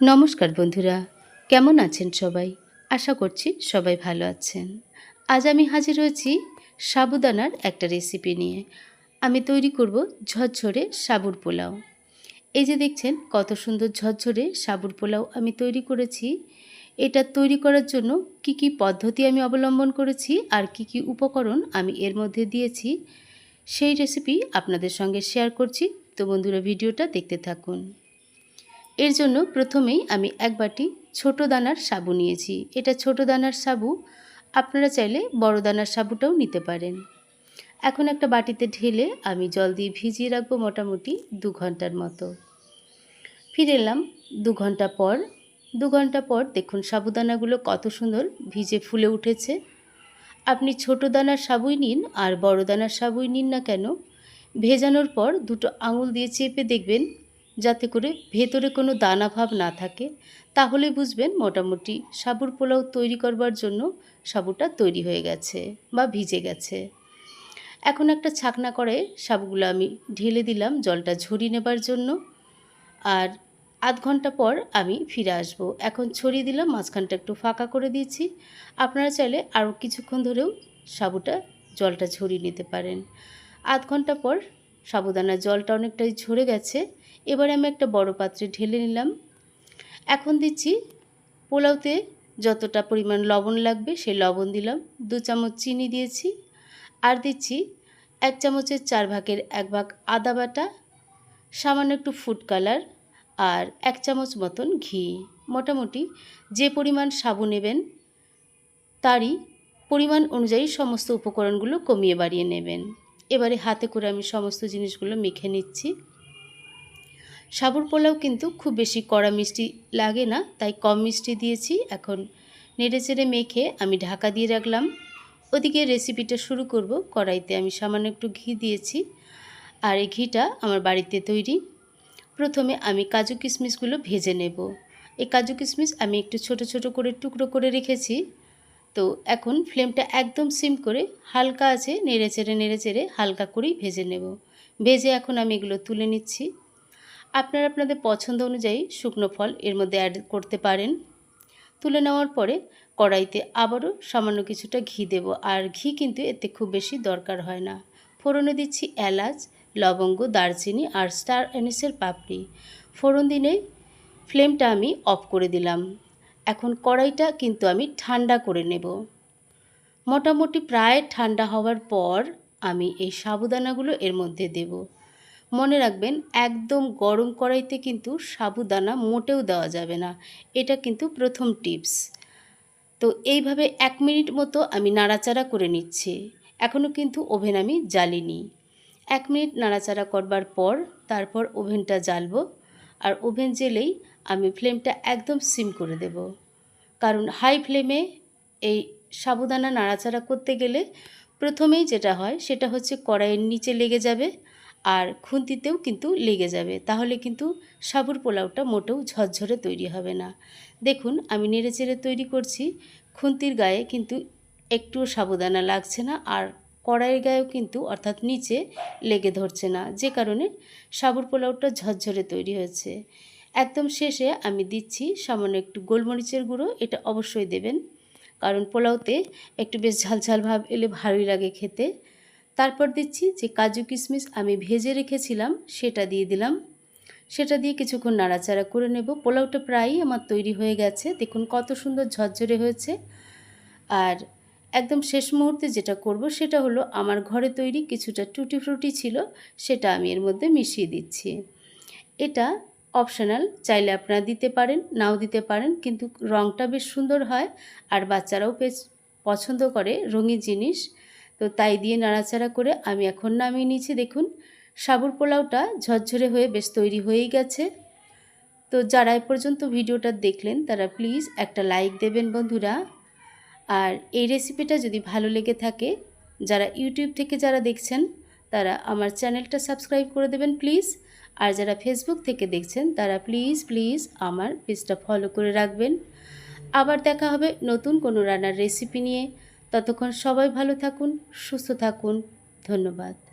নমস্কার বন্ধুরা, কেমন আছেন সবাই? আশা করছি সবাই ভালো আছেন। আজ আমি হাজির হয়েছি সাবুদানার একটা রেসিপি নিয়ে। আমি তৈরি করব ঝরঝরে সাবুর পোলাও। এই যে দেখছেন, কত সুন্দর ঝরঝরে সাবুর পোলাও আমি তৈরি করেছি। এটা তৈরি করার জন্য কি কি পদ্ধতি আমি অবলম্বন করেছি আর কি কি উপকরণ আমি এর মধ্যে দিয়েছি, সেই রেসিপি আপনাদের সঙ্গে শেয়ার করছি। তো বন্ধুরা, ভিডিওটা দেখতে থাকুন। এর জন্য প্রথমেই আমি এক বাটি ছোটো দানার সাবু নিয়েছি। এটা ছোটো দানার সাবু, আপনারা চাইলে বড় দানার সাবুটাও নিতে পারেন। এখন একটা বাটিতে ঢেলে আমি জল দিয়ে ভিজিয়ে রাখব মোটামুটি দু ঘণ্টার মতো। ফিরে এলাম দু ঘণ্টা পর। দু ঘণ্টা পর দেখুন সাবুদানাগুলো কত সুন্দর ভিজে ফুলে উঠেছে। আপনি ছোটো দানার সাবুই নিন আর বড় দানার সাবুই নিন না কেন? ভেজানোর পর দুটো আঙুল দিয়ে চেপে দেখবেন যাতে করে ভেতরে কোনো দানা ভাব না থাকে, তাহলে বুঝবেন মোটামুটি সাবুর পোলাও তৈরি করবার জন্য সাবুটা তৈরি হয়ে গেছে বা ভিজে গেছে। এখন একটা ছাকনা করে সাবুগুলো আমি ঢেলে দিলাম জলটা ঝরিয়ে নেবার জন্য। আর আধ ঘণ্টা পর আমি ফিরে আসব। এখন ছড়িয়ে দিলাম, মাঝখানটা একটু ফাঁকা করে দিয়েছি। আপনারা চাইলে আরও কিছুক্ষণ ধরেও সাবুটা জলটা ঝরিয়ে নিতে পারেন। আধ ঘণ্টা পর সাবুদানার জলটা অনেকটাই ঝরে গেছে। এবারে আমি একটা বড় পাত্রে ঢেলে নিলাম। এখন দিচ্ছি পোলাওতে যতটা পরিমাণ লবণ লাগবে সেই লবণ দিলাম। দু চামচ চিনি দিয়েছি। আর দিচ্ছি এক চামচের চার ভাগের এক ভাগ আদা বাটা, সামান্য একটু ফুড কালার আর এক চামচ মতন ঘি। মোটামুটি যে পরিমাণ সাবু নেবেন তারই পরিমাণ অনুযায়ী সমস্ত উপকরণগুলো কমিয়ে বাড়িয়ে নেবেন। এবারে হাতে করে আমি সমস্ত জিনিসগুলো মেখে নিচ্ছি। সাবুর পোলাও কিন্তু খুব বেশি কড়া মিষ্টি লাগে না, তাই কম মিষ্টি দিয়েছি। এখন নেড়ে চেড়ে মেখে আমি ঢাকা দিয়ে রাখলাম। ওদিকে রেসিপিটা শুরু করব। কড়াইতে আমি সামান্য একটু ঘি দিয়েছি আর এই ঘিটা আমার বাড়িতে তৈরি। প্রথমে আমি কাজু কিশমিশগুলো ভেজে নেব। এই কাজু কিশমিশ আমি একটু ছোট ছোট করে টুকরো করে রেখেছি। তো এখন ফ্লেমটা একদম সিম করে হালকা আছে, নেড়ে চেড়ে নেড়ে চেড়ে হালকা করেই ভেজে নেব। ভেজে এখন আমি এগুলো তুলে নিচ্ছি। আপনারা আপনাদের পছন্দ অনুযায়ী শুকনো ফল এর মধ্যে অ্যাড করতে পারেন। তুলে নেওয়ার পরে কড়াইতে আবারও সামান্য কিছুটা ঘি দেব। আর ঘি কিন্তু এতে খুব বেশি দরকার হয় না। ফোড়নে দিচ্ছি এলাচ, লবঙ্গ, দারচিনি আর স্টার অ্যানিসের পাপড়ি। ফোড়ন দিনে ফ্লেমটা আমি অফ করে দিলাম। এখন কড়াইটা কিন্তু আমি ঠান্ডা করে নেব। মোটামুটি প্রায় ঠান্ডা হওয়ার পর আমি এই সাবুদানাগুলো এর মধ্যে দেব। মনে রাখবেন, একদম গরম কড়াইতে কিন্তু সাবুদানা মোটেও দেওয়া যাবে না। এটা কিন্তু প্রথম টিপস। তো এইভাবে এক মিনিট মতো আমি নাড়াচাড়া করে নিচ্ছি। এখনও কিন্তু ওভেন আমি জ্বালিনি। এক মিনিট নাড়াচাড়া করবার পর তারপর ওভেনটা জ্বালবো। আর ওভেন জেলেই আমি ফ্লেমটা একদম সিম করে দেব। কারণ হাই ফ্লেমে এই সাবুদানা নাড়াচাড়া করতে গেলে প্রথমেই যেটা হয় সেটা হচ্ছে কড়াইয়ের নিচে লেগে যাবে আর খুন্তিতেও কিন্তু লেগে যাবে। তাহলে কিন্তু সাবুর পোলাওটা মোটেও ঝরঝরে তৈরি হবে না। দেখুন, আমি নেড়ে চেড়ে তৈরি করছি। খুন্তির গায়ে কিন্তু একটুও সাবুদানা লাগছে না আর কড়াইয়ের গায়েও কিন্তু অর্থাৎ নিচে লেগে ধরছে না, যে কারণে সাবুর পোলাওটা ঝরঝরে তৈরি হয়েছে। একদম শেষে আমি দিচ্ছি সামান্য একটু গোলমরিচের গুঁড়ো, এটা অবশ্যই দেবেন, কারণ পোলাওতে একটু বেশ ঝালঝাল ভাব এলে ভালোই লাগে খেতে। তারপর দিচ্ছি যে কাজু কিশমিশ আমি ভেজে রেখেছিলাম, সেটা দিয়ে দিলাম। সেটা দিয়ে কিছুক্ষণ নাড়াচাড়া করে নেব। পোলাওটা প্রায়ই আমার তৈরি হয়ে গেছে। দেখুন কত সুন্দর ঝরঝরে হয়েছে। আর একদম শেষ মুহূর্তে যেটা করব সেটা হলো আমার ঘরে তৈরি কিছুটা টুটি ফ্রুটি ছিল, সেটা আমি এর মধ্যে মিশিয়ে দিচ্ছি। এটা অপশনাল, চাইলে আপনারা দিতে পারেন, নাও দিতে পারেন, কিন্তু রঙটা বেশ সুন্দর হয় আর বাচ্চারাও বেশ পছন্দ করে রঙিন জিনিস। তো তাই দিয়ে নাড়াচাড়া করে আমি এখন নামিয়ে নিয়েছি, দেখুন। সাবুর পোলাওটা ঝরঝরে হয়ে বেশ তৈরি হয়েই গেছে। তো যারা এ পর্যন্ত ভিডিওটা দেখলেন, তারা প্লিজ একটা লাইক দেবেন বন্ধুরা। আর এই রেসিপিটা যদি ভালো লেগে থাকে, যারা ইউটিউব থেকে যারা দেখছেন, তারা আমার চ্যানেলটা সাবস্ক্রাইব করে দেবেন প্লিজ আর যারা ফেসবুক থেকে দেখছেন, তারা প্লিজ প্লিজ আমার পেজটা ফলো করে রাখবেন। আবার দেখা হবে নতুন কোনো রান্নার রেসিপি নিয়ে। ততক্ষণ সবাই ভালো থাকুন, সুস্থ থাকুন। ধন্যবাদ।